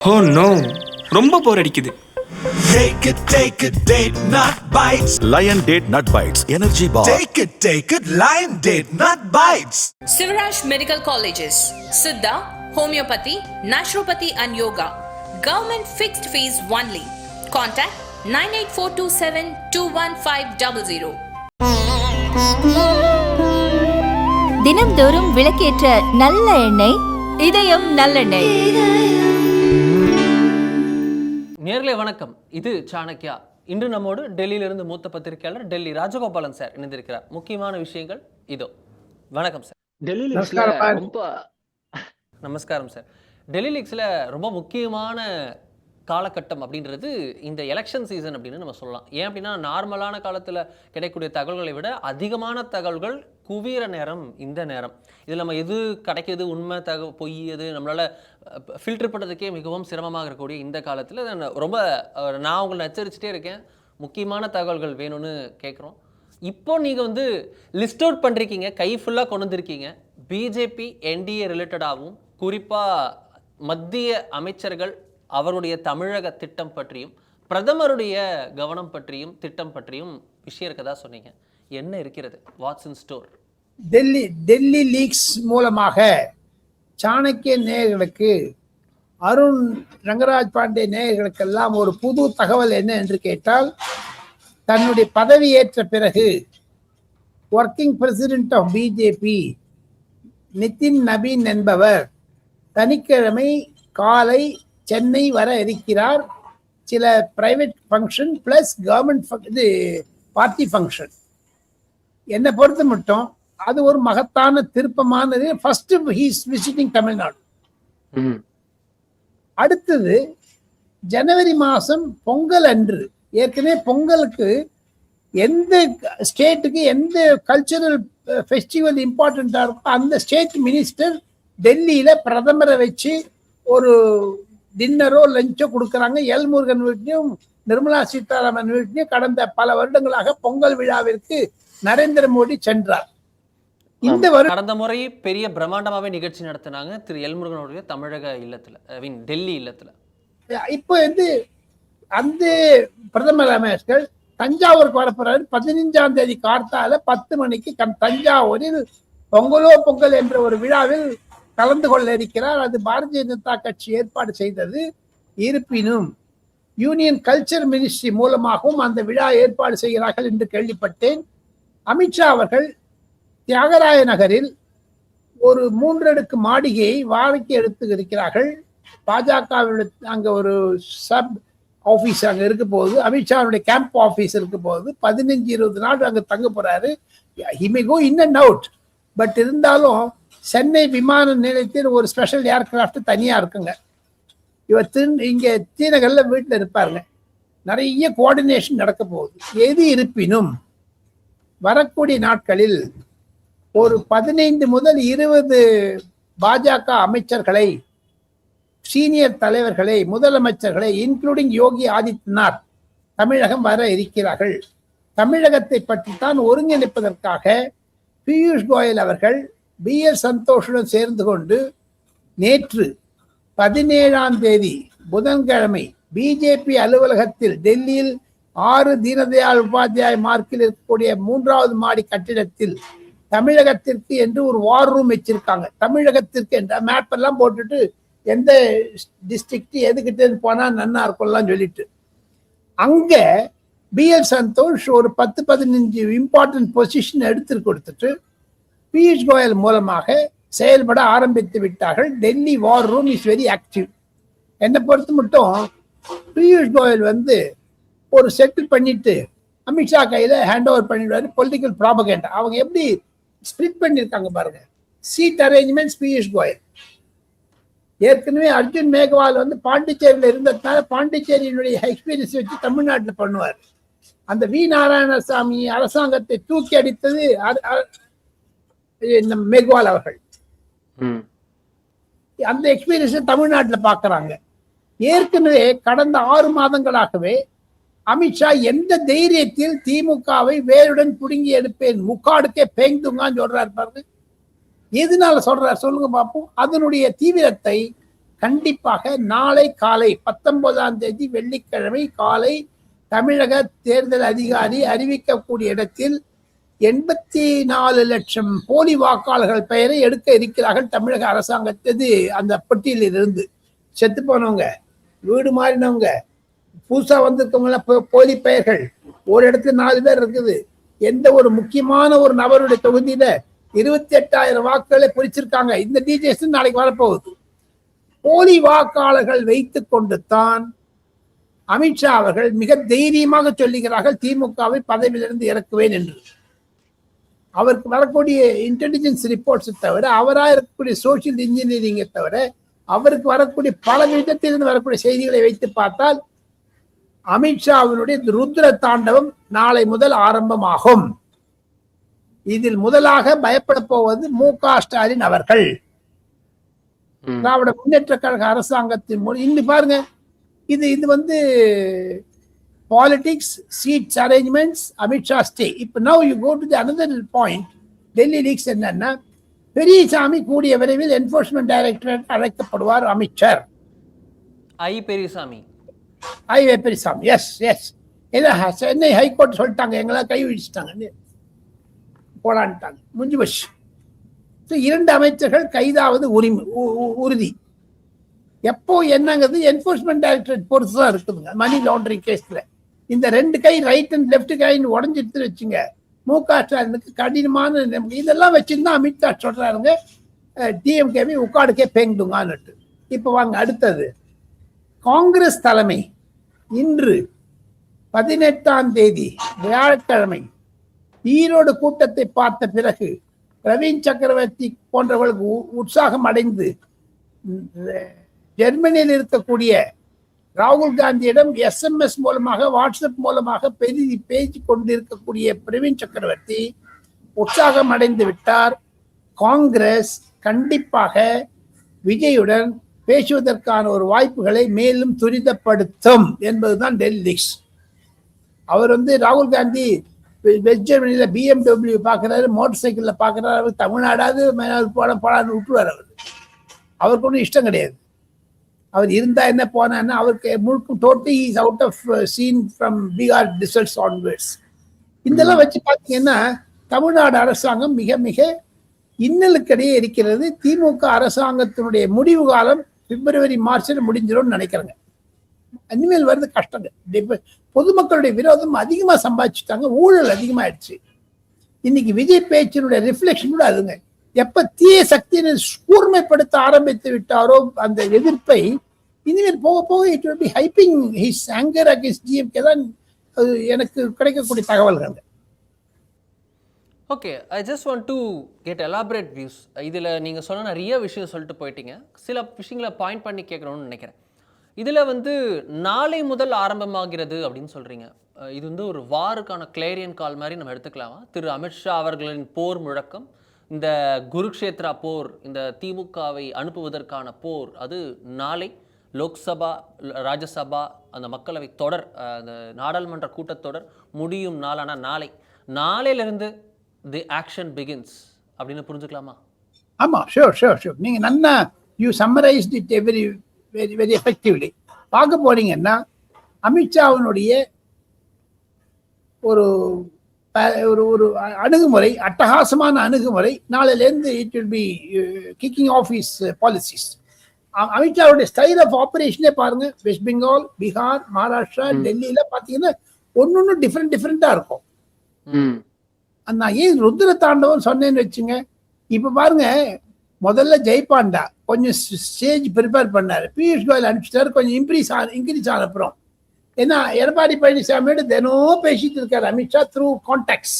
Oh no ரொம்ப போர் அடிக்குது Take it, take it, date not bites. Lion date nut bites energy bar Take it, take it, lion date not bites. Sivaraj Medical Colleges, Siddha, Homeopathy, Naturopathy and Yoga. Government fixed fees only. Contact 98427 21500. தினம்தோறும் விளக்கேற்ற நல்ல எண்ணெய் இதயம் நல்லெண்ணெய் நேர்களே வணக்கம். இது சாணக்யா. இன்று நம்மோடு டெல்லியிலிருந்து மூத்த பத்திரிகையாளர் டெல்லி ராஜகோபாலன் சார் இணைந்திருக்கிறார். முக்கியமான விஷயங்கள் இதோ. வணக்கம் சார். டெல்லி. ரொம்ப நமஸ்காரம் சார். டெல்லி லீக்ஸில் ரொம்ப முக்கியமான காலகட்டம் அப்படின்றது இந்த எலெக்ஷன் சீசன் அப்படின்னு நம்ம சொல்லலாம். ஏன் அப்படின்னா நார்மலான காலத்தில் கிடைக்கக்கூடிய தகவல்களை விட அதிகமான தகவல்கள் குவியிற நேரம் இந்த நேரம். இதில் நம்ம எது கிடைக்கிது உண்மை தக பொய் எது நம்மளால் ஃபில்டர் பண்ணுறதுக்கே மிகவும் சிரமமாக இருக்கக்கூடிய இந்த காலத்தில் ரொம்ப நான் உங்களை எச்சரிச்சுட்டே இருக்கேன். முக்கியமான தகவல்கள் வேணும்னு கேட்குறோம். இப்போ நீங்கள் வந்து லிஸ்ட் அவுட் பண்ணிருக்கீங்க கை ஃபுல்லாக கொண்டு வந்திருக்கீங்க. பிஜேபி என்டிஏ ரிலேட்டடாகவும் குறிப்பாக மத்திய அமைச்சர்கள் அவருடைய தமிழக திட்டம் பற்றியும் பிரதமருடைய கவனம் பற்றியும் திட்டம் பற்றியும் விஷயம் இருக்கதா சொன்னீங்க. என்ன இருக்கிறது? What's in store Delhi Delhi leaks மூலமாக சாணக்கிய நேயர்களுக்கு அருண் ரங்கராஜ் பாண்டே நேயர்களுக்கெல்லாம் ஒரு புது தகவல் என்ன என்று கேட்டால் தன்னுடைய பதவியேற்ற பிறகு working president of BJP Nitin Nabin என்பவர் சனிக்கிழமை காலை சென்னை வர இருக்கிறார். சில பிரைவேட் ஃபங்க்ஷன் பிளஸ் கவர்மெண்ட் இது பார்ட்டி ஃபங்க்ஷன் என்னை பொறுத்த மட்டும் அது ஒரு மகத்தான திருப்பமானது. ஃபர்ஸ்ட் ஹீஸ் விசிட்டிங் தமிழ்நாடு அடுத்தது ஜனவரி மாதம் பொங்கல் அன்று. ஏற்கனவே பொங்கலுக்கு எந்த ஸ்டேட்டுக்கு எந்த கல்ச்சுரல் ஃபெஸ்டிவல் இம்பார்ட்டண்ட்டாக இருக்கோ அந்த ஸ்டேட் மினிஸ்டர் டெல்லியில் பிரதமரை வச்சு ஒரு டின்னரோ லஞ்சோ கொடுக்குறாங்க. எல் முருகன் வீட்லையும் நிர்மலா சீதாராமன் வீட்லையும் கடந்த பல வருடங்களாக பொங்கல் விழாவிற்கு நரேந்திர மோடி சென்றார். இந்த வருடம் கடந்த முறை பெரிய பிரம்மாண்டமாகவே நிகழ்ச்சி நடத்தினாங்க திரு எல்முருகனுடைய தமிழக இல்லத்தில் ஐ மீன் டெல்லி இல்லத்தில். இப்போ வந்து அந்த பிரதமர் அமைச்சர்கள் தஞ்சாவூருக்கு வரப்போறாரு. பதினைஞ்சாம் தேதி கார்த்தால பத்து மணிக்கு தஞ்சாவூரில் பொங்கலோ பொங்கல் என்ற ஒரு விழாவில் கலந்து கொள்ள இருக்கிறார். அது பாரதிய ஜனதா கட்சி ஏற்பாடு செய்தது. இருப்பினும் யூனியன் கல்ச்சர் மினிஸ்ட்ரி மூலமாகவும் அந்த விழா ஏற்பாடு செய்கிறார்கள் என்று கேள்விப்பட்டேன். அமித்ஷா அவர்கள் தியாகராய நகரில் ஒரு மூன்றடுக்கு மாளிகையை வாடகைக்கு எடுத்து இருக்கிறார்கள். பாஜகவினுடைய அங்கே ஒரு சப் ஆஃபீஸ் அங்கே இருக்க போகுது அமித்ஷாவுடைய கேம்ப் ஆஃபீஸ் இருக்க போகுது பதினஞ்சு இருபது நாள் அங்கே தங்க போறாரு. He may go in and out but இருந்தாலும் சென்னை விமான நிலையத்தில் ஒரு ஸ்பெஷல் ஏர்கிராஃப்ட் தனியாக இருக்குங்க. இவர் தின் இங்கே தீநகரில் வீட்டில் இருப்பாருங்க. நிறைய கோஆர்டினேஷன் நடக்க போகுது. எது இருப்பினும் வரக்கூடிய நாட்களில் ஒரு பதினைந்து முதல் இருபது பாஜக அமைச்சர்களை சீனியர் தலைவர்களை முதலமைச்சர்களை இன்க்ளூடிங் யோகி ஆதித்யநாத் தமிழகம் வர இருக்கிறார்கள். தமிழகத்தை பற்றி தான் ஒருங்கிணைப்பதற்காக பியூஷ் கோயல் அவர்கள் பி எஸ் சந்தோஷுடன் சேர்ந்து கொண்டு நேற்று பதினேழாம் தேதி புதன்கிழமை பிஜேபி அலுவலகத்தில் டெல்லியில் ஆறு தீனதயாள் உபாத்தியாய் மார்க்கில் இருக்கக்கூடிய மூன்றாவது மாடி கட்டிடத்தில் தமிழகத்திற்கு என்று ஒரு வார் ரூம் வச்சிருக்காங்க. தமிழகத்திற்கு என்ற மேப் எல்லாம் போட்டுட்டு எந்த டிஸ்ட்ரிக்ட் எதுக்கிட்ட போனா நன்னா இருக்கும்லாம் சொல்லிட்டு. அங்க பிஎல் சந்தோஷ் ஒரு பத்து பதினஞ்சு இம்பார்ட்டன்ட் பொசிஷன் எடுத்து கொடுத்துட்டு பியூஷ் கோயல் மூலமாக செயல்பட ஆரம்பித்து விட்டார்கள். Delhi war room is very active என்னை பொறுத்து மட்டும் பியூஷ் கோயல் வந்து ஒரு செட்டில் பண்ணிட்டு அமித்ஷா கையில் ஹேண்ட் ஓவர் பண்ணிடுவார். பொலிட்டிக்கல் ப்ராபகேண்டா அவங்க எப்படி ஸ்பிளிட் பண்ணியிருக்காங்க பாருங்க. சீட் அரேஞ்ச்மெண்ட்ஸ் பியூஷ் கோயல் ஏற்கனவே அர்ஜுன் மேக்வால் வந்து பாண்டிச்சேரியில் இருந்ததுனால பாண்டிச்சேரியினுடைய எக்ஸ்பீரியன்ஸ் வச்சு தமிழ்நாட்டில் பண்ணுவார். அந்த வி நாராயணசாமி அரசாங்கத்தை தூக்கி அடித்தது மேக்வால் அவர்கள். அந்த எக்ஸ்பீரியன்ஸை தமிழ்நாட்டில் பார்க்குறாங்க ஏற்கனவே கடந்த ஆறு மாதங்களாகவே அமித்ஷா எந்த தைரியத்தில் திமுகவை வேருடன் புடுங்கி எடுப்பேன்? முக்காடுக்கே பேங்குங்கான்னு சொல்றாரு பாருங்க. எதனால சொல்றார் சொல்லுங்க பார்ப்போம் அதனுடைய தீவிரத்தை கண்டிப்பாக நாளை காலை பத்தொன்பதாம் தேதி வெள்ளிக்கிழமை காலை தமிழக தேர்தல் அதிகாரி அறிவிக்கக்கூடிய இடத்தில் எண்பத்தி நாலு லட்சம் போலி வாக்காளர்கள் பெயரை எடுக்க இருக்கிறார்கள் தமிழக அரசாங்கத்தது அந்த பட்டியலில் இருந்து செத்து போனவங்க. வீடு மாறினவங்க. புதுசா வந்திருக்கவங்களாம் போலி பெயர்கள். ஒரு இடத்துல நாலு பேர் இருக்குது. எந்த ஒரு முக்கியமான ஒரு நபருடைய தொகுதியில இருபத்தி எட்டாயிரம் வாக்குகளை பிரிச்சிருக்காங்க. இந்த டிஜிஎஸ் நாளைக்கு வரப்போகுது. போலி வாக்காளர்கள் வைத்துக் கொண்டு தான் அமித்ஷா அவர்கள் மிக தைரியமாக சொல்லுகிறார்கள் திமுகவை பதவியிலிருந்து இறக்குவேன் என்று. அவருக்கு வரக்கூடிய இன்டெலிஜென்ஸ் ரிப்போர்ட்ஸை தவிர அவராக இருக்கக்கூடிய சோசியல் இன்ஜினியரிங்கை தவிர அவருக்கு வரக்கூடிய பல விதத்திலிருந்து வரக்கூடிய செய்திகளை வைத்து பார்த்தால் அமித்ஷாவினுடைய ருத்ர தாண்டவம் நாளை முதல் ஆரம்பமாகும். இதில் முதலாக பயப்பட போவது மு க ஸ்டாலின் அவர்கள். திராவிட முன்னேற்ற கழக அரசாங்கத்தின் மூலம் இன்னும் பாருங்க. இது இது வந்து politics seats arrangements Amit Shah stay இப்போ now you go to the another point Delhi leaks என்னன்னா பெரியசாமி கூடிய விரைவில் என்போர்ஸ்மெண்ட் டைரக்டரேட் அழைக்கப்படுவார் அமைச்சர் ஐ பெரியசாமி. ஐ வேப்பரிசாமி எஸ் எஸ் என்ன சென்னை ஹைகோர்ட் சொல்லிட்டாங்க. எங்களை கை விழிச்சிட்டாங்க போலான்ட்டாங்க. முடிஞ்சு போச்சு. இரண்டு அமைச்சர்கள் கைதாவது உரிமை உ- உ- உறுதி. எப்போ என்னங்கிறது என்போர்ஸ்மெண்ட் டைரக்டரேட் பொறுத்து தான் இருக்குதுங்க. மணி லாண்டரிங் கேஸ்ல இந்த ரெண்டு கை ரைட் அண்ட் லெஃப்ட் கைன்னு உடஞ்சிட்டு வச்சுங்க மு க ஸ்டாலினுக்கு கடினமான இதெல்லாம் வச்சுருந்தா அமித்ஷா சொல்றாருங்க. டிஎம்கேவி உட்காடுக்கே பேங்குடுங்கான்னுட்டு இப்போ வாங்க அடுத்தது. காங்கிரஸ் தலைமை இன்று பதினெட்டாம் தேதி வியாழக்கிழமை ஈரோடு கூட்டத்தை பார்த்த பிறகு பிரவீன் சக்கரவர்த்தி போன்றவர்களுக்கு உ- உற்சாகம் அடைந்து ஜெர்மனியில் இருக்கக்கூடிய ராகுல் காந்தியிடம் எஸ்எம்எஸ் மூலமாக வாட்ஸ்அப் மூலமாக பெரிதி பேசி கொண்டிருக்கக்கூடிய பிரவீன் சக்கரவர்த்தி உற்சாகம் அடைந்து விட்டார். காங்கிரஸ் கண்டிப்பாக விஜயுடன் பேசுவதற்கான ஒரு வாய்ப்புகளை மேலும் துரிதப்படுத்தும் என்பதுதான் டெல்லிக்ஸ் அவர் வந்து ராகுல் காந்தி வெஸ்ட் ஜெர்மனியில பிஎம்டபிள்யூ பார்க்குறாரு மோட்டர் சைக்கிளில் பார்க்குறாரு அவர் தமிழ்நாடாவது போட போடான்னு விட்டுருவார் அவர். அவருக்கு ஒன்றும் இஷ்டம் கிடையாது. அவர் இருந்தா என்ன போனான்னா அவருக்கு முழுக்கும் totally is out of scene from Bihar results onwards இதெல்லாம் வச்சு பார்த்தீங்கன்னா தமிழ்நாடு அரசாங்கம் மிக மிக இன்னலுக்கிடையே இருக்கிறது. திமுக அரசாங்கத்தினுடைய முடிவு காலம் பிப்ரவரி மார்ச்சில் முடிஞ்சிடும்னு நினைக்கிறேங்க. இனிமேல் வருது கஷ்டங்க பொதுமக்களுடைய விரோதம் அதிகமா சம்பாதிச்சுட்டாங்க. ஊழல் அதிகமாயிடுச்சு. இன்னைக்கு விஜய் பேச்சினுடைய ரிஃப்ளெக்ஷன் கூட அதுங்க. எப்ப தீய சக்தியினை கூர்மைப்படுத்த ஆரம்பித்து விட்டாரோ அந்த எதிர்ப்பை இனிமேல் போக போக it will be hyping his anger against DMK தான் எனக்கு கிடைக்கக்கூடிய தகவல்கள். Okay I just want to get elaborate views இதில் நீங்கள் சொன்ன நிறைய விஷயம் சொல்லிட்டு போயிட்டீங்க. சில விஷயங்களை பாயிண்ட் பண்ணி கேட்கணும்னு நினைக்கிறேன். இதில் வந்து நாளை முதல் ஆரம்பமாகிறது அப்படின்னு சொல்கிறீங்க இது வந்து ஒரு வாருக்கான கிளேரியன் கால் மாதிரி நம்ம எடுத்துக்கலாமா? திரு அமித்ஷா அவர்களின் போர் முழக்கம் இந்த குருக்ஷேத்ரா போர் இந்த திமுகவை அனுப்புவதற்கான போர் அது நாளை லோக்சபா ராஜ்யசபா அந்த மக்களவை தொடர் அந்த நாடாளுமன்ற கூட்டத்தொடர் முடியும் நாளான நாளை. நாளையிலிருந்து தி ஆக்ஷன் பிகின்ஸ் அப்படின்னு புரிஞ்சுக்கலாமா? ஆமா ஷூர் ஷூர் ஷூர் நீங்க நல்லா you summarised it very very very effectively பார்க்க போனீங்கன்னா அமித்ஷாவினுடைய ஒரு ஒரு ஒரு அணுகுமுறை அட்டகாசமான அணுகுமுறை நாளையிலேருந்து it will be kicking off is policies அமித்ஷாவுடைய style of ஆபரேஷனே பாருங்க. வெஸ்ட் பெங்கால் பீகார் மகாராஷ்டிரா டெல்லியில பாத்தீங்கன்னா ஒன்னொன்னு டிஃப்ரெண்ட் டிஃப்ரெண்டா இருக்கும். நான் ஏன் ருத்ர தாண்டவம் சொன்னேன்னு வச்சுங்க இப்போ பாருங்க முதல்ல ஜெய்பாண்டா கொஞ்சம் ஸ்டேஜ் ப்ரிப்பேர் பண்ணார். பியூஷ் கோயல் அனுப்பிச்சிட்டாரு கொஞ்சம் இன்க்ரீஸ் ஆன இன்க்ரீஸ் ஆன அப்புறம். ஏன்னா எடப்பாடி பழனிசாமியோட தினம் பேசிட்டு இருக்காரு அமித்ஷா த்ரூ கான்டாக்ட்ஸ்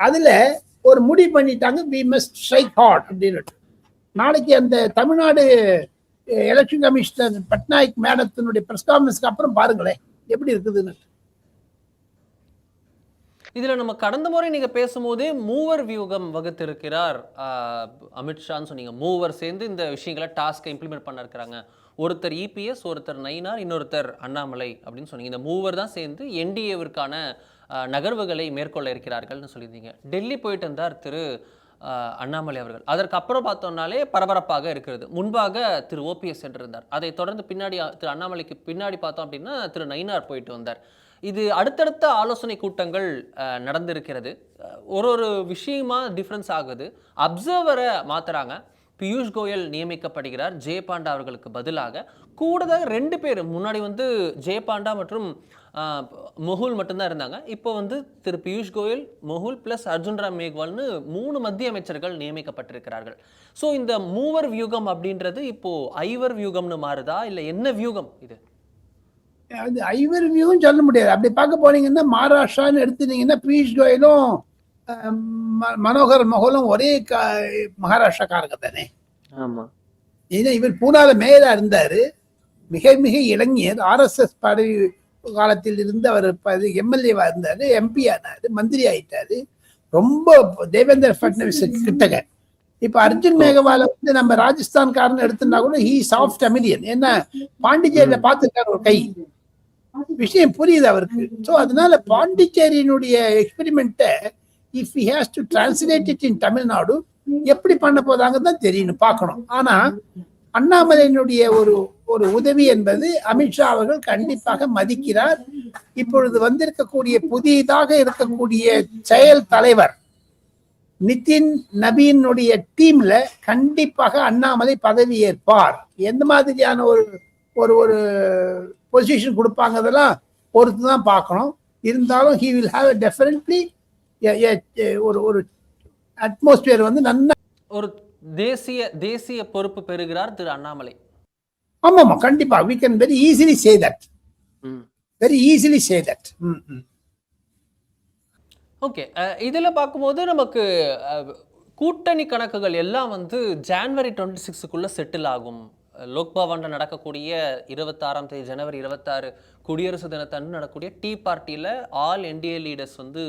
அதில் ஒரு முடிவு பண்ணிட்டாங்க வி மஸ்ட் ஸ்ட்ரைக் ஹார்ட் அப்படின்னு நாளைக்கு அந்த தமிழ்நாடு எலெக்ஷன் கமிஷனர் பட்நாயக் மேடத்தினுடைய ப்ரெஸ் கான்ஃபரன்ஸ்க்கு அப்புறம் பாருங்களேன் எப்படி இருக்குதுன்னு இதில் நம்ம கடந்த முறை நீங்கள் பேசும்போதே மூவர் வியூகம் வகுத்திருக்கிறார் அமித்ஷான்னு சொன்னீங்க. மூவர் சேர்ந்து இந்த விஷயங்களை டாஸ்க்கை இம்ப்ளிமெண்ட் பண்ண இருக்கிறாங்க ஒருத்தர் இபிஎஸ் ஒருத்தர் நயினார் இன்னொருத்தர் அண்ணாமலை அப்படின்னு சொன்னீங்க. இந்த மூவர் தான் சேர்ந்து என்டிஏவிற்கான நகர்வுகளை மேற்கொள்ள இருக்கிறார்கள்னு சொல்லியிருந்தீங்க. டெல்லி போயிட்டு இருந்தார் திரு அண்ணாமலை அவர்கள். அதற்கப்புறம் பார்த்தோம்னாலே பரபரப்பாக இருக்கிறது. முன்பாக திரு ஓபிஎஸ் சென்றிருந்தார். அதை தொடர்ந்து பின்னாடி திரு அண்ணாமலைக்கு பின்னாடி பார்த்தோம் அப்படின்னா திரு நயினார் போயிட்டு வந்தார். இது அடுத்தடுத்த ஆலோசனை கூட்டங்கள் நடந்திருக்கிறது. ஒரு ஒரு விஷயமா டிஃப்ரென்ஸ் ஆகுது. அப்சர்வரை மாத்துறாங்க. பியூஷ் கோயல் நியமிக்கப்படுகிறார். ஜெயபாண்டா அவர்களுக்கு பதிலாக. கூடுதலாக ரெண்டு பேர் முன்னாடி வந்து ஜெயபாண்டா மற்றும் ஆஹ், மொஹுல் மட்டும்தான் இருந்தாங்க. இப்போ வந்து திரு பியூஷ் கோயல் மொஹுல் ப்ளஸ் அர்ஜுன் ராம் மேக்வால்னு மூணு மத்திய அமைச்சர்கள் நியமிக்கப்பட்டிருக்கிறார்கள். ஸோ இந்த மூவர் வியூகம் அப்படின்றது இப்போது ஐவர் வியூகம்னு மாறுதா? இல்லை என்ன வியூகம் இது? அது ஐவர் வியூவும் சொல்ல முடியாது. அப்படி பார்க்க போனீங்கன்னா மகாராஷ்டிரான்னு எடுத்துட்டீங்கன்னா பியூஷ் கோயலும் மனோகர் மொஹலும் ஒரே கா- மகாராஷ்டிராக்காரங்க தானே. ஆமாம் ஏன்னா இவர் பூனால மேயரா இருந்தாரு. மிக மிக இளைஞர் ஆர்எஸ்எஸ் பதவி காலத்தில் இருந்து அவர் எம்எல்ஏவா இருந்தாரு எம்பி ஆனாரு மந்திரி ஆயிட்டாரு. ரொம்ப தேவேந்திர ஃபட்னவிஸ் கிட்டக இப்ப அர்ஜுன் மேகவால வந்து நம்ம ராஜஸ்தான்காரன் எடுத்துனா கூட ஹீ சாஃப்ட் அமிலியன் ஏன்னா பாண்டிச்சேரியில பார்த்துருக்காரு ஒரு கை. விஷயம் புரியுது அவருக்கு. ஸோ அதனால பாண்டிச்சேரியினுடைய எக்ஸ்பெரிமெண்ட்டை if he has to translate it in Tamil Nadu எப்படி பண்ண போதாங்க தான் தெரியணும் பார்க்கணும். ஆனா அண்ணாமலையினுடைய ஒரு ஒரு உதவி என்பது அமித்ஷா அவர்கள் கண்டிப்பாக மதிக்கிறார். இப்பொழுது வந்திருக்கக்கூடிய புதியதாக இருக்கக்கூடிய செயல் தலைவர் நிதின் நபீனுடைய டீம்ல கண்டிப்பாக அண்ணாமலை பதவி ஏற்பார் எந்த மாதிரியான ஒரு ஒரு ஒரு பொசிஷன் கொடுப்பாங்க அதெல்லாம் பொறுத்து தான் பார்க்கணும் இருந்தாலும் ஹி வில் ஹாவ் டெஃபினெட்லி ஒரு ஒரு அட்மாஸ்பியர் வந்து நன்ன ஒரு தேசிய தேசிய பொறுப்பு பெறுகிறார் திரு அண்ணாமலை. ஆமாமா கண்டிப்பா. Very easily say that. very easily say that. ம், ம். ஓகே இதில் பார்க்கும்போது நமக்கு கூட்டணி கணக்குகள் எல்லாம் வந்து ஜான்வரி டுவெண்ட்டி சிக்ஸுக்குள்ளே செட்டில் ஆகும். அஹ், லோக் பவனில் நடக்கக்கூடிய இருபத்தாறாம் தேதி ஜனவரி இருபத்தாறு குடியரசு தினத்தன்று நடக்கக்கூடிய டீ பார்ட்டியில் ஆல் என்டிஏ லீடர்ஸ் வந்து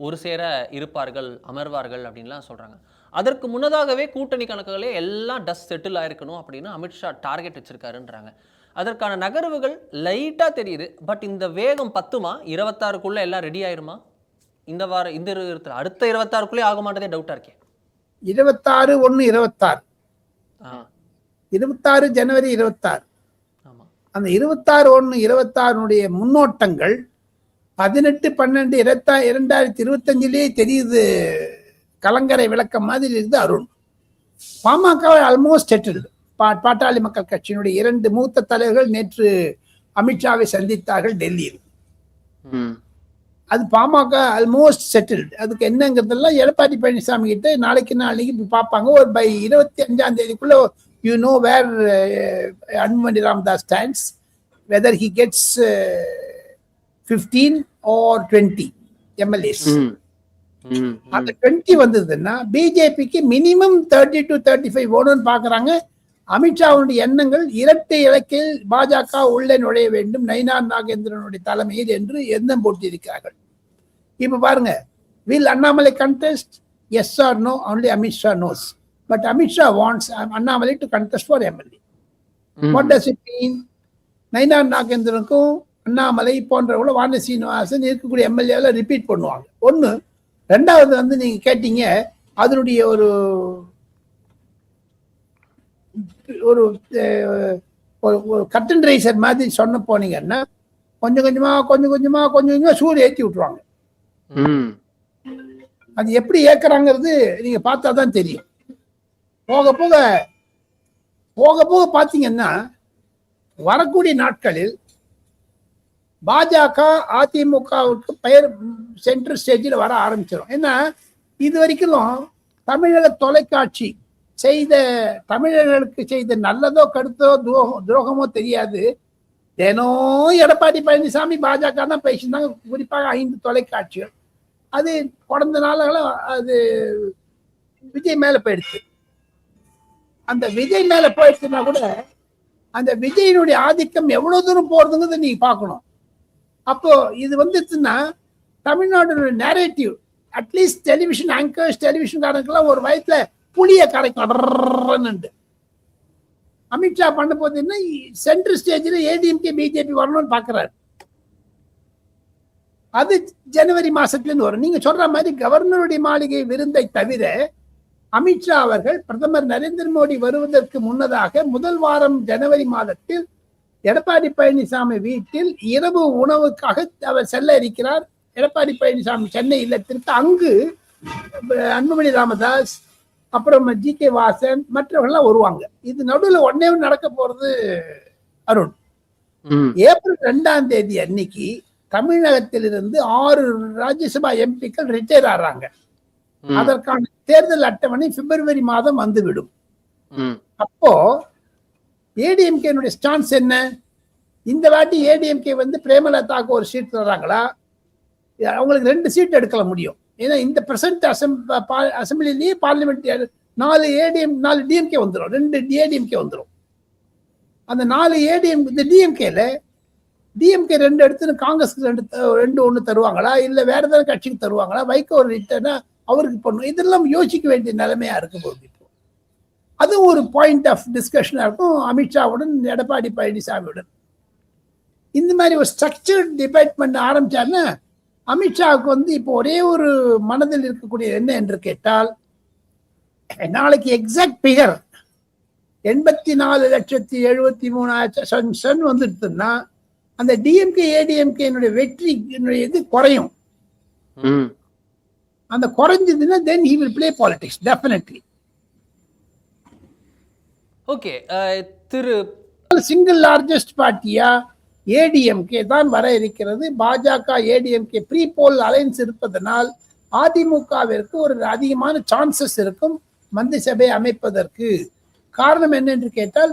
ஒரு சேர இருப்பார்கள் அமர்வார்கள் அப்படின்லாம் சொல்கிறாங்க அதற்கு முன்னதாகவே கூட்டணி கணக்குகளே எல்லாம் டஸ்ட் செட்டில் ஆயிருக்கணும் அப்படின்னு அமித்ஷா டார்கெட் வச்சிருக்காருன்றாங்க. அதற்கான நகர்வுகள் லைட்டாக தெரியுது. பட் இந்த வேகம் பத்துமா? இருபத்தாறுக்குள்ளே எல்லாம் ரெடி ஆயிருமா? இந்த வாரம் இந்த அடுத்த இருபத்தாறுக்குள்ளே ஆக மாட்டதே டவுட்டா இருக்கே. இருபத்தாறு ஒண்ணு இருபத்தாறு. ஆ. இருபத்தாறு ஜனவரி இருபத்தாறு. அந்த இருபத்தாறு ஒண்ணு இருபத்தாறுனுடைய முன்னோட்டங்கள் பதினெட்டு பன்னெண்டு இருபத்தா இரண்டாயிரத்தி இருபத்தஞ்சிலேயே தெரியுது. கலங்கரை விளக்கம் மாதிரி இருக்குது அருண். பாமக ஆல்மோஸ்ட் செட்டில்டு பா பாட்டாளி மக்கள் கட்சியினுடைய இரண்டு மூத்த தலைவர்கள் நேற்று அமித்ஷாவை சந்தித்தார்கள் டெல்லியில். அது பாமக ஆல்மோஸ்ட் செட்டில்டு அதுக்கு என்னங்கிறதெல்லாம் எடப்பாடி பழனிசாமி கிட்ட நாளைக்கு நாளைக்கு பார்ப்பாங்க ஒரு பை இருபத்தி அஞ்சாம் தேதிக்குள்ள you know where Anbumani Ramadoss stands whether he gets fifteen or twenty MLAs அந்த டுவெண்ட்டி வந்ததுன்னா பிஜேபிக்கு minimum thirty to thirty five வேணும்னு பார்க்குறாங்க அமித்ஷாவுடைய எண்ணங்கள் இரட்டை இலக்கில் பாஜக உள்ளே நுழைய வேண்டும். நயினார் நாகேந்திரனுடைய தலைமையில் என்று எண்ணம் போட்டிருக்கிறார்கள். இப்ப பாருங்க will Annamalai contest yes or no only Amit Shah knows but Amit Shah wants Annamalai to contest for MLA what does it mean Nainar நாகேந்திரனுக்கும் Annamalai போன்றவங்கள வான சீனிவாசன் இருக்கக்கூடிய எம்எல்ஏல ரிப்பீட் பண்ணுவாங்க. ஒன்று ரெண்டாவது வந்து நீங்க கேட்டீங்க அதனுடைய ஒரு ஒரு ஒரு கட்டன் ரைசர் மாதிரி சொன்ன போனீங்கன்னா கொஞ்சம் கொஞ்சமா கொஞ்சம் கொஞ்சமா கொஞ்சம் கொஞ்சமா சூடு ஏற்றி விட்டுருவாங்க. அது எப்படி ஏக்குறாங்கிறது நீங்க பார்த்தா தான் தெரியும். போக போக போக போக பார்த்தீங்கன்னா வரக்கூடிய நாட்களில் பாஜக அதிமுகவுக்கு பெயர் சென்ட்ரல் ஸ்டேஜில் வர ஆரம்பிச்சிடும் ஏன்னா இது வரைக்கும் தமிழக தொலைக்காட்சி செய்த தமிழர்களுக்கு செய்த நல்லதோ கருத்தோ துரோகம் துரோகமோ தெரியாது. தினம் எடப்பாடி பழனிசாமி பாஜக தான் பேசியிருந்தாங்க. குறிப்பாக ஐந்து தொலைக்காட்சிகள். அது கடந்த நாளெல்லாம் அது விஜய் மேலே போயிடுச்சு. அந்த விஜய் மேல போயிடுச்சுன்னா கூட அந்த விஜயினுடைய ஆதிக்கம் எவ்வளவு தூரம் போறதுங்கிறத நீங்க பார்க்கணும். அப்போ இது வந்துச்சுன்னா Tamil Nadu narrative at least television anchors டெலிவிஷன்காரங்கெல்லாம் ஒரு வயசுல புளிய கரைக்கும். அமித்ஷா பண்ண போதுன்னா சென்ட்ரல் ஸ்டேஜில் ஏடிஎம்கே பிஜேபி வரணும்னு பார்க்குறாரு அது ஜனவரி மாசத்துலேருந்து வரும். நீங்க சொல்ற மாதிரி கவர்னருடைய மாளிகை விருந்தை தவிர அமித்ஷா அவர்கள் பிரதமர் நரேந்திர மோடி வருவதற்கு முன்னதாக முதல் வாரம் ஜனவரி மாதத்தில் எடப்பாடி பழனிசாமி வீட்டில் இரவு உணவுக்காக அவர் செல்ல இருக்கிறார். எடப்பாடி பழனிசாமி சென்னை இல்லத்திற்கு அங்கு அன்புமணி ராமதாஸ் அப்புறம் ஜி கே வாசன் மற்றவர்கள்லாம் வருவாங்க. இது நடுவில் ஒன்னே ஒன்று நடக்க போறது அருண். ஏப்ரல் ரெண்டாம் தேதி அன்னைக்கு தமிழகத்திலிருந்து ஆறு ராஜ்யசபா எம்பிக்கள் ரிட்டையர் ஆறாங்க. ம், அதற்கான தேர்தல் அட்டவணை பிப்ரவரி மாதம் வந்துவிடும். அப்போ ஏடிஎம்கேனுடைய ஸ்டான்ஸ் என்ன? இந்த வாட்டி ஏடிஎம்கே வந்து பிரேமலதாக்கு ஒரு சீட் தர்றாங்களா? அவங்களுக்கு ரெண்டு சீட் எடுக்கல முடியும். ஏன்னா இந்த பிரசன்ட் அசம் அசம்பிளிலேயே பார்லிமெண்ட் நாலு ஏடிஎம் நாலு டிஎம்கே வந்துடும் ரெண்டு ஏடிஎம்கே வந்துடும் அந்த நாலு ஏடிஎம் இந்த டிஎம்கேல டிஎம்கே ரெண்டு எடுத்து காங்கிரஸ்க்கு ரெண்டு ரெண்டு ஒன்று தருவாங்களா? இல்லை வேற ஏதாவது கட்சிக்கு தருவாங்களா? வைக்க ஒரு ரிட்டர்னா அவருக்கு பண்ணும் இதெல்லாம் யோசிக்க வேண்டிய நிலைமையா இருக்கும் போது இப்போ. அது ஒரு பாயிண்ட் ஆஃப் டிஸ்கஷனாக இருக்கும். அமித்ஷாவுடன் எடப்பாடி பழனிசாமியுடன். இந்த மாதிரி ஒரு ஸ்ட்ரக்சர் டிபேட் பண்ண ஆரம்பிச்சாருன்னா அமித்ஷாவுக்கு வந்து இப்போ ஒரே ஒரு மனதில் இருக்கக்கூடிய என்ன என்று கேட்டால் நாளைக்கு எக்ஸாக்ட் பிகர் எண்பத்தி நாலு லட்சத்தி எழுபத்தி மூணாயிரம் சன் வந்துட்டுன்னா வந்துடுதுன்னா அந்த டிஎம்கே ஏடிஎம்கே என்னுடைய வெற்றி என்னுடைய இது குறையும். அந்த குறைஞ்சதுன்னா then he will play politics definitely okay Thiru single largest பார்ட்டியா ஏடிஎம்கே தான் வர இருக்கிறது. பாஜக ஏடிஎம்கே ப்ரீ போல் அலைன்ஸ் இருப்பதனால் அதிமுகவிற்கு ஒரு அதிகமான சான்சஸ் இருக்கும் மந்திரி சபை அமைப்பதற்கு. காரணம் என்ன என்று கேட்டால்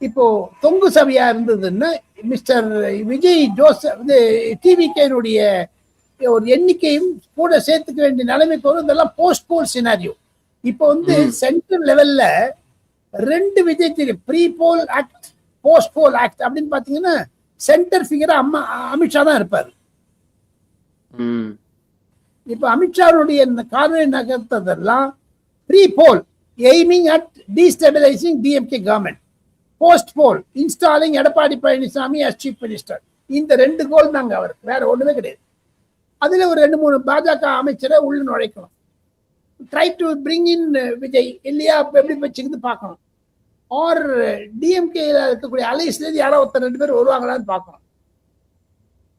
இப்போ தொங்கு சபையா இருந்ததுன்னா மிஸ்டர் விஜய் ஜோசப் டிவிகேனுடைய ஒரு எண்ணிக்கையும் கூட சேர்த்துக்க வேண்டிய நிலைமைக்கு வரும். இதெல்லாம் போஸ்ட் போல் சினாரியோ இப்போ வந்து சென்ட்ரல் லெவல்ல ரெண்டு Vijay TV pre poll act post poll act அப்படின்னு பாத்தீங்கன்னா சென்டர் ஃபிகரா அம்மா அமித்ஷா தான் இருப்பார். இப்ப அமித்ஷாவுடைய இந்த காரண நகர்த்ததெல்லாம் pre poll aiming at destabilising DMK government post poll installing Edappadi Palaniswami as chief minister இந்த ரெண்டு கோல் தாங்க அவருக்கு வேற ஒண்ணுமே கிடையாது. அதில் ஒரு ரெண்டு மூணு பாஜக அமைச்சரை உள்ள நுழைக்கணும் try to bring in Vijay. இல்லையா? எப்படி வச்சுக்கிட்டு பார்க்கணும் ஆர் டிஎம்கேல uh, இருக்கக்கூடிய அலைஸ்லேருந்து யாரோ ஒருத்தர் ரெண்டு பேர் வருவாங்களான்னு பார்க்கணும்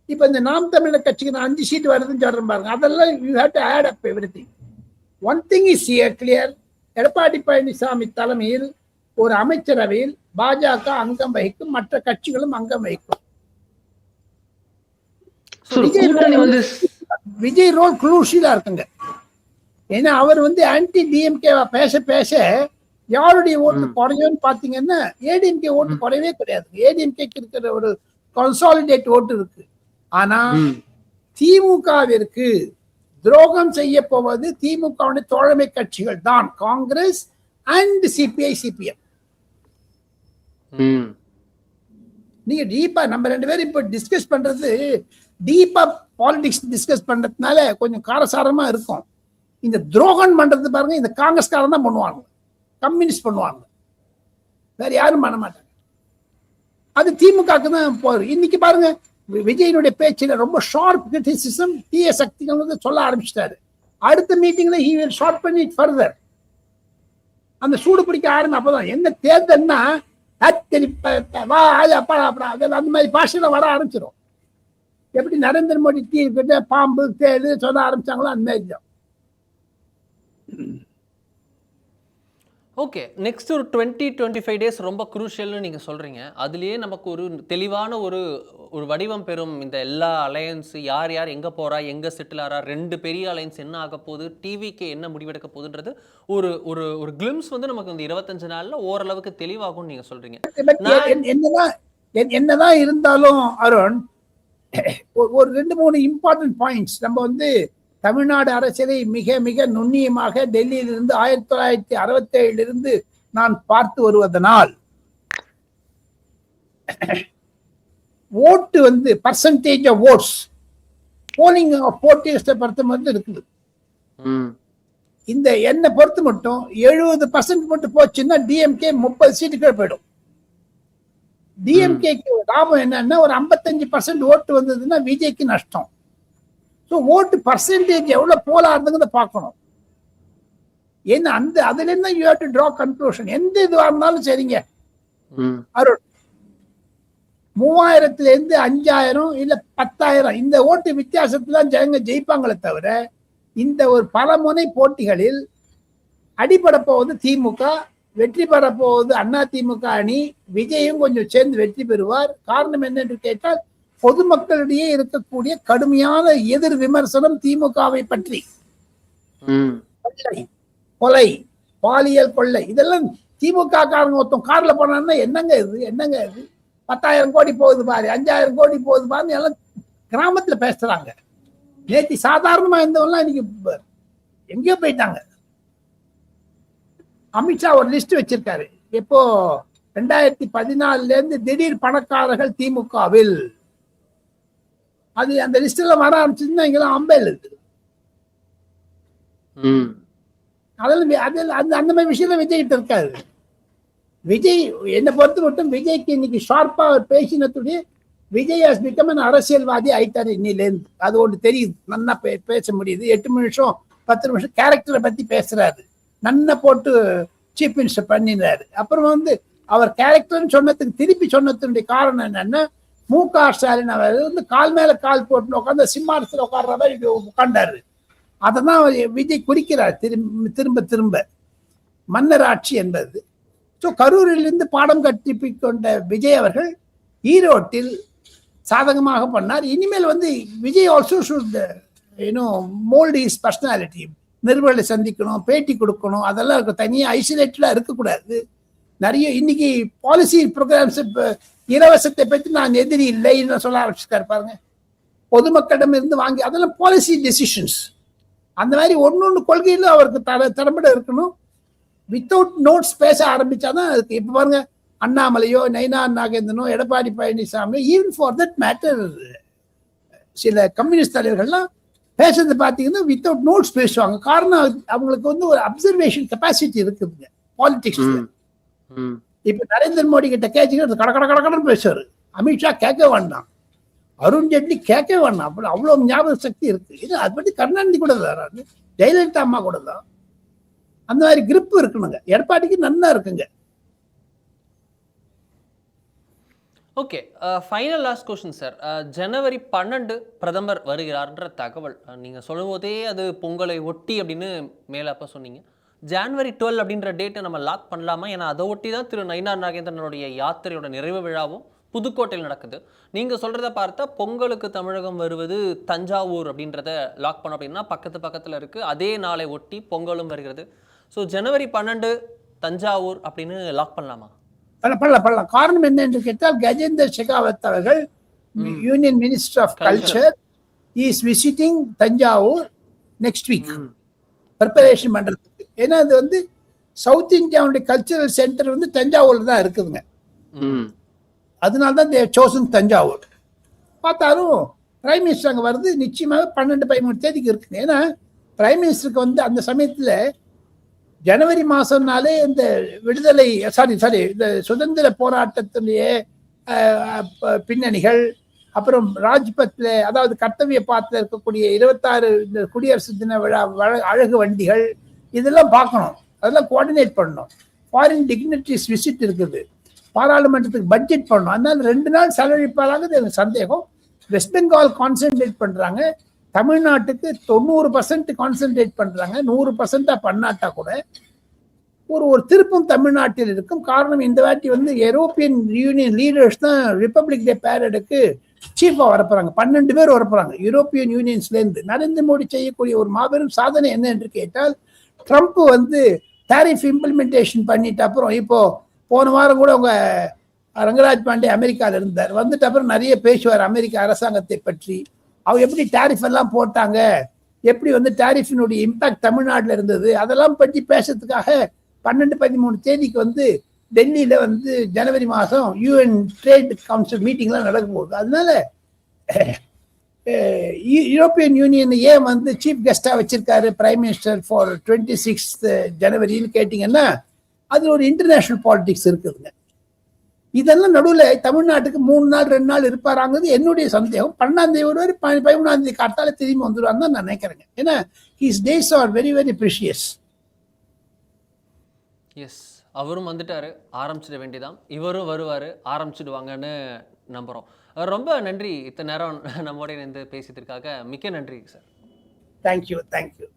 இப்போ இந்த நாம் தமிழர் கட்சிக்கு நான் அஞ்சு சீட் வருதுன்னு சொல்கிறேன் பாருங்க. அதெல்லாம் you have to add up everything one thing is ear clear Edappadi Palaniswami தலைமையில் ஒரு அமைச்சரவையில் பாஜக அங்கம் வகிக்கும் மற்ற கட்சிகளும் அங்கம் வகிக்கும். விஜய் ரோல் குளூஷியலா இருக்குங்க. ஏன்னா அவர் வந்து ஆன்டி டிஎம்கே பேச பேச யாருடைய ஓட்டு குறையும்னு பாத்தீங்கன்னா ஏடிஎம்கே ஓட்டு குறையவே கிடையாது. ஏடிஎம்கேக்கு இருக்கிற ஒரு கன்சாலிடேட் ஓட்டு இருக்கு. ஆனா திமுகவிற்கு துரோகம் செய்ய போவது திமுகவுடைய தோழமை கட்சிகள் தான். காங்கிரஸ் அண்ட் சிபிஐ சிபிஎம் நீங்க டீப்பா நம்ம ரெண்டு பேரும் இப்ப டிஸ்கஸ் பண்றது டீப்பா பாலிடிக்ஸ் டிஸ்கஸ் பண்றதுனால கொஞ்சம் காரசாரமா இருக்கும். இந்த துரோகம் பண்றது பாருங்க இந்த காங்கிரஸ்காரன் தான் பண்ணுவாங்க. கம்யூனிஸ்ட் பண்ணுவாங்க. வேற யாரும் பண்ண மாட்டாங்க. அது திமுகக்கு தான் போகுது இன்னைக்கு பாருங்க விஜயனுடைய பேச்சில் ரொம்ப ஷார்ப் கிரிட்டிசிசம் தீய சக்திகள் வந்து சொல்ல ஆரம்பிச்சிட்டாரு. அடுத்த மீட்டிங்ல ஹி வில் ஷார்ட் பண்ணி ஃபர்தர் அந்த சூடு பிடிக்க ஆரம்பி அப்பதான் என்ன தேர்தல்னா அத்தனை வா அது அப்பா அப்புறம் அந்த மாதிரி பாஷையில வர ஆரம்பிச்சிடும் எப்படி நரேந்திர மோடி தீ கிட்ட பாம்பு தேடு சொல்ல ஆரம்பிச்சாங்களோ அந்த மாதிரி தான். ஓகே நெக்ஸ்ட் ஒரு டுவெண்ட்டி டுவெண்ட்டி ஃபைவ் டேஸ் ரொம்ப குரூஷியல்னு நீங்கள் சொல்கிறீங்க அதுலேயே நமக்கு ஒரு தெளிவான ஒரு ஒரு வடிவம் பெறும் இந்த எல்லா அலையன்ஸ் யார் யார் எங்கே போகிறா எங்கே செட்டில் ஆறா ரெண்டு பெரிய அலையன்ஸ் என்ன ஆக போகுது டிவிக்கு என்ன முடிவெடுக்க போகுதுன்றது ஒரு ஒரு ஒரு கிளிம்ஸ் வந்து நமக்கு இந்த இருபத்தஞ்சு நாளில் ஓரளவுக்கு தெளிவாகும்னு நீங்கள் சொல்கிறீங்க என்னதான் என்- என்னதான் இருந்தாலும் அருண் ஒரு- ரெண்டு மூணு இம்பார்ட்டன்ட் பாயிண்ட்ஸ் நம்ம வந்து தமிழ்நாடு அரசியலை மிக மிக நுண்ணியமாக டெல்லியிலிருந்து ஆயிரத்தி தொள்ளாயிரத்தி அறுபத்தி ஏழிலிருந்து நான் பார்த்து வருவதனால் ஓட்டு வந்து பர்சன்டேஜ் ஆஃப் ஓட்ஸ் போலிங் போட்டியஸ்ட பொறுத்த மட்டும் இருக்குது. இந்த என்னை பொறுத்து மட்டும் எழுபது பர்சன்ட் மட்டும் போச்சுன்னா டிஎம்கே முப்பது சீட்டுக்கு போயிடும். டிஎம்கேக்கு லாபம் என்னன்னா ஒரு ஐம்பத்தஞ்சு பர்சன்ட் ஓட்டு வந்ததுன்னா விஜய்க்கு நஷ்டம். ஸோ ஓட்டு பர்சன்டேஜ் எவ்வளவு போலா இருந்துங்கிறத பார்க்கணும். ஏன்னா அந்த அதுல இருந்து you have to draw conclusion எந்த இதுவா இருந்தாலும் சரிங்க. ம். அருண் மூவாயிரத்துல இருந்து அஞ்சாயிரம் இல்ல பத்தாயிரம். இந்த ஓட்டு வித்தியாசத்துல ஜனங்க ஜெயிப்பாங்களே தவிர இந்த ஒரு பல முனை போட்டிகளில் அடிபட போவது திமுக வெற்றி பெற போவது அண்ணா திமுக அணி. விஜயும் கொஞ்சம் சேர்ந்து வெற்றி பெறுவார். காரணம் என்னென்று கேட்டால் பொதுமக்களிடையே இருக்கக்கூடிய கடுமையான எதிர் விமர்சனம் திமுகவை பற்றி. கொலை பாலியல் கொள்ளை இதெல்லாம் திமுக காரங்க ஒருத்தன் கார்ல போனான்னா என்னங்க இது? என்னங்க இது? பத்தாயிரம் கோடி போகுது பாரு அஞ்சாயிரம் கோடி போகுது பாருன்னு எல்லாம் கிராமத்துல பேசுறாங்க. நேத்தி சாதாரணமா இருந்தவங்கலாம் இன்னைக்கு எங்கேயோ போயிட்டாங்க. அமித்ஷா ஒரு லிஸ்ட் வச்சிருக்காரு. எப்போ? ரெண்டாயிரத்தி பதினாலுல இருந்து திடீர் பணக்காரர்கள் திமுகவில். அது அந்த லிஸ்ட்ல வர ஆரம்பிச்சுன்னா இங்கெல்லாம் அம்பேல் இருக்கு ம். அதில் அதில் அந்த அந்த மாதிரி விஷயம் விஜய் கிட்ட இருக்காது விஜய் என்னை பொறுத்த மட்டும் விஜய்க்கு இன்னைக்கு ஷார்ப்பா அவர் பேசினதுடைய விஜய் ஹாஸ் பிகம் அரசியல்வாதி ஆயிட்டாரு இன்னிலேருந்து அது ஒன்று தெரியுது. நன்னா பே பேச முடியுது. எட்டு நிமிஷம் பத்து நிமிஷம் கேரக்டரை பத்தி பேசுறாரு. நன்னை போட்டு சீஃப் மினிஸ்டர் பண்ணிடுறாரு அப்புறம் வந்து அவர் கேரக்டர்னு சொன்னதுக்கு திருப்பி சொன்னதுடைய காரணம் என்னன்னா மு க ஸ்டாலின் அவர் வந்து கால் மேல கால் போட்டு உட்காந்து சிம்மாசத்தில் உட்கார்ற மாதிரி உட்காண்டாரு அதை தான் விஜய் குறிக்கிறார். திரும்ப திரும்ப திரும்ப. மன்னர் ஆட்சி என்பது. ஸோ கரூரிலிருந்து பாடம் கட்டிப்பிக்கொண்ட கொண்ட விஜய் அவர்கள் ஈரோட்டில் சாதகமாக பண்ணார். இனிமேல் வந்து Vijay also should you know mould his personality நிருபர்களை சந்திக்கணும் பேட்டி கொடுக்கணும் அதெல்லாம் இருக்கும் தனியாக ஐசோலேட்டடாக இருக்கக்கூடாது. நிறைய இன்னைக்கு பாலிசி ப்ரோக்ராம்ஸ் இப்போ இலவசத்தை பற்றி நான் எதிரி இல்லைன்னு சொல்ல ஆரம்பிச்சிருக்காரு பாருங்க. பொதுமக்களிடம் இருந்து வாங்கி அதெல்லாம் பாலிசி டெசிஷன்ஸ் அந்த மாதிரி ஒன்று ஒன்று கொள்கையிலும் அவருக்கு தர திறம்பட இருக்கணும். வித்தவுட் நோட்ஸ் பேச ஆரம்பிச்சாதான் அதுக்கு இப்போ பாருங்க அண்ணாமலையோ நைனா நாகேந்திரனோ Edappadi Palaniswami even for that matter சில கம்யூனிஸ்ட் தலைவர்கள்லாம் பேசுறது பார்த்தீங்கன்னா வித்தவுட் நோட்ஸ் பேசுவாங்க. காரணம் அவங்களுக்கு வந்து ஒரு அப்சர்வேஷன் கெப்பாசிட்டி இருக்குதுங்க பாலிடிக்ஸ் இப்ப நரேந்திர மோடி கிட்ட கேட்சுக்கிட்டு கட கட கட கடன்னு பேசுவாரு. அமித்ஷா கேட்க வேண்டாம். அருண் ஜேட்லி கேட்க வேண்டாம். அப்படி அவ்வளவு ஞாபக சக்தி இருக்கு. இது அது பத்தி கருணாநிதி கூட தான் ஜெயலலிதா அம்மா கூட தான். அந்த மாதிரி grip இருக்கணுங்க எடப்பாடிக்கு நன்னா இருக்குங்க. Okay final last question sir ஜனவரி பன்னெண்டு பிரதமர் வருகிறார்ன்ற தகவல். Uh, நீங்கள் சொல்லும் போதே அது பொங்கலை ஒட்டி அப்படின்னு மேலே அப்போ சொன்னீங்க. ஜான்வரி டுவெல் அப்படின்ற டேட்டை நம்ம லாக் பண்ணலாமா? ஏன்னா அதை ஒட்டி தான் திரு நயினார் நாகேந்திரனுடைய யாத்திரையோட நிறைவு விழாவும் புதுக்கோட்டையில் நடக்குது. நீங்கள் சொல்கிறத பார்த்தா பொங்கலுக்கு தமிழகம் வருவது தஞ்சாவூர் அப்படின்றத லாக் பண்ணோம் அப்படின்னா பக்கத்து பக்கத்தில் இருக்குது அதே நாளை ஒட்டி பொங்கலும் வருகிறது. ஸோ ஜனவரி பன்னெண்டு தஞ்சாவூர் அப்படின்னு லாக் பண்ணலாமா? பண்ணலாம் பண்ணலாம் காரணம் என்ன என்று கேட்டால் கஜேந்தர் ஷெகாவத் அவர்கள் union minister of culture is visiting Thanjavur next week preparation பண்றதுக்கு ஏன்னா அது வந்து சவுத் இந்தியாவுடைய கல்ச்சரல் சென்டர் வந்து தஞ்சாவூர்ல தான் இருக்குதுங்க. ம். அதனால தான் தேவ் சோசன் தஞ்சாவூர். பார்த்தாலும் பிரைம் மினிஸ்டர் அங்கே வருது நிச்சயமாக பன்னெண்டு பதிமூணு தேதிக்கு இருக்குங்க. ஏன்னா பிரைம் மினிஸ்டருக்கு வந்து அந்த சமயத்தில் ஜனவரி மாதம்னாலே இந்த விடுதலை சாரி சாரி இந்த சுதந்திர போராட்டத்தினுடைய பின்னணிகள் அப்புறம் ராஜ்பத்தில் அதாவது கர்த்தவிய பாத்தில் இருக்கக்கூடிய இருபத்தாறு இந்த குடியரசு தின விழா வழ- அழகு வண்டிகள் இதெல்லாம் பார்க்கணும். அதெல்லாம் கோஆர்டினேட் பண்ணணும். ஃபாரின் டிக்னிட்டரிஸ் விசிட் இருக்குது. பாராளுமன்றத்துக்கு பட்ஜெட் பண்ணணும். அதனால ரெண்டு நாள் செலவழிப்பாராங்கிறது எனக்கு சந்தேகம். வெஸ்ட் பெங்கால் கான்சென்ட்ரேட் பண்ணுறாங்க தமிழ்நாட்டுக்கு தொண்ணூறு பர்சன்ட் கான்சென்ட்ரேட் பண்ணுறாங்க நூறு பர்சன்ட்டாக பண்ணாட்டா கூட ஒரு ஒரு திருப்பம் தமிழ்நாட்டில் இருக்கும். காரணம் இந்த வாட்டி வந்து யூரோப்பியன் யூனியன் லீடர்ஸ் தான் ரிப்பப்ளிக் டே பேரடுக்கு சீஃபாக வரப்போகிறாங்க பன்னெண்டு பேர் வரப்போகிறாங்க யூரோப்பியன் யூனியன்ஸ்லேருந்து நரேந்திர மோடி செய்யக்கூடிய ஒரு மாபெரும் சாதனை என்ன என்று கேட்டால் ட்ரம்ப் வந்து டேரிஃப் இம்ப்ளிமெண்டேஷன் பண்ணிட்ட அப்புறம் இப்போ போன வாரம் கூட அவங்க ரங்கராஜ் பாண்டே அமெரிக்காவில் இருந்தார். வந்துட்டு அப்புறம் நிறைய பேசுவார். அமெரிக்க அரசாங்கத்தை பற்றி. அவங்க எப்படி டாரிஃப் எல்லாம் போட்டாங்க? எப்படி வந்து டாரிஃபினுடைய இம்பாக்ட் தமிழ்நாட்டில் இருந்தது? அதெல்லாம் பற்றி பேசுறதுக்காக பன்னெண்டு பதிமூணு தேதிக்கு வந்து டெல்லியில் வந்து ஜனவரி மாதம் யூஎன் ட்ரேட் கவுன்சில் மீட்டிங்லாம் நடக்கும் போகுது. அதனால யூ- யூரோப்பியன் யூனியன் ஏன் வந்து சீஃப் கெஸ்டாக வச்சிருக்காரு? Prime minister for twenty sixth ஜனவரின்னு கேட்டிங்கன்னா அதில் ஒரு இன்டர்நேஷ்னல் பாலிடிக்ஸ் இருக்குதுங்க. இதெல்லாம் நடுவில் தமிழ்நாட்டுக்கு மூணு நாள் ரெண்டு நாள் இருப்பாராங்கிறது என்னுடைய சந்தேகம். பன்னெண்டாம் தேதி ஒருவர் பதிமூணாம் தேதி காத்தால திரும்பி வந்துடுவாங்க தான் நான் நினைக்கிறேங்க. ஏன்னா his days are very very precious yes அவரும் வந்துட்டார். ஆரம்பிச்சிட வேண்டியதான் இவரும் வருவார். ஆரம்பிச்சிடுவாங்கன்னு நம்புகிறோம் ரொம்ப நன்றி. இத்தனை நேரம் நம்மோட இணைந்து பேசியதற்காக மிக்க நன்றி சார். Thank you thank you